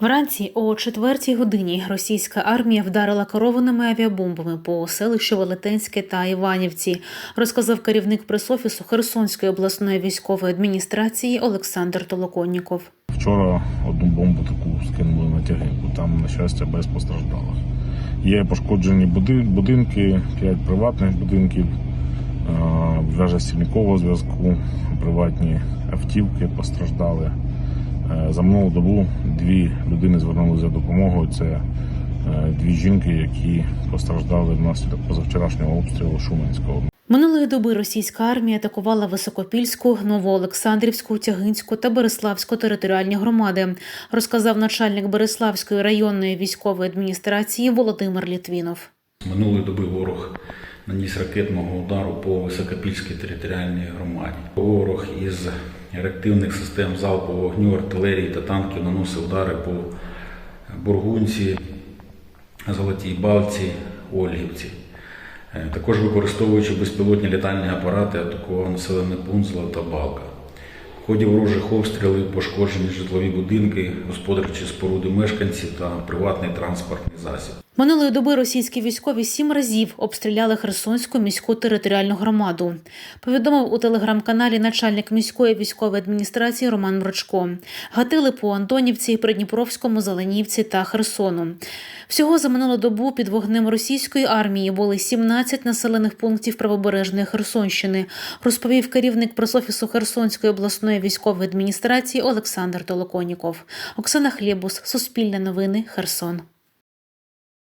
Вранці о четвертій годині російська армія вдарила керованими авіабомбами по селищу Велетенське та Іванівці, розказав керівник пресофісу Херсонської обласної військової адміністрації Олександр Толоконніков. Вчора одну бомбу таку скинули на тягинку. Там, на щастя, без постраждалих. Є пошкоджені будинки, п'ять приватних будинків, е, вежа стільникового зв'язку, приватні автівки постраждали. Е, За минулу добу дві людини звернулися за допомогою. Це е, дві жінки, які постраждали внаслідок позавчорашнього обстрілу Шуменського. Минулої доби російська армія атакувала Високопільську, Новоолександрівську, Тягинську та Береславську територіальні громади, розказав начальник Береславської районної військової адміністрації Володимир Літвінов. Минулої доби ворог наніс ракетного удару по Високопільській територіальній громаді. Ворог із реактивних систем залпового вогню, артилерії та танків наносив удари по Бургунці, Золотій Балці, Ольгівці. Е, Також використовуючи безпілотні літальні апарати, атакував населений пункт Золота Балка. Ході ворожих обстрілів пошкоджені житлові будинки, господарчі споруди мешканців та приватний транспортний засіб. Минулої доби російські військові сім разів обстріляли Херсонську міську територіальну громаду. Повідомив у телеграм-каналі начальник міської військової адміністрації Роман Мрочко. Гатили по Антонівці, Придніпровському, Зеленівці та Херсону. Всього за минулу добу під вогнем російської армії були 17 населених пунктів правобережної Херсонщини, розповів керівник пресофісу Херсонської обласної військової адміністрації Олександр Толоконіков. Оксана Хлєбус, Суспільне новини, Херсон.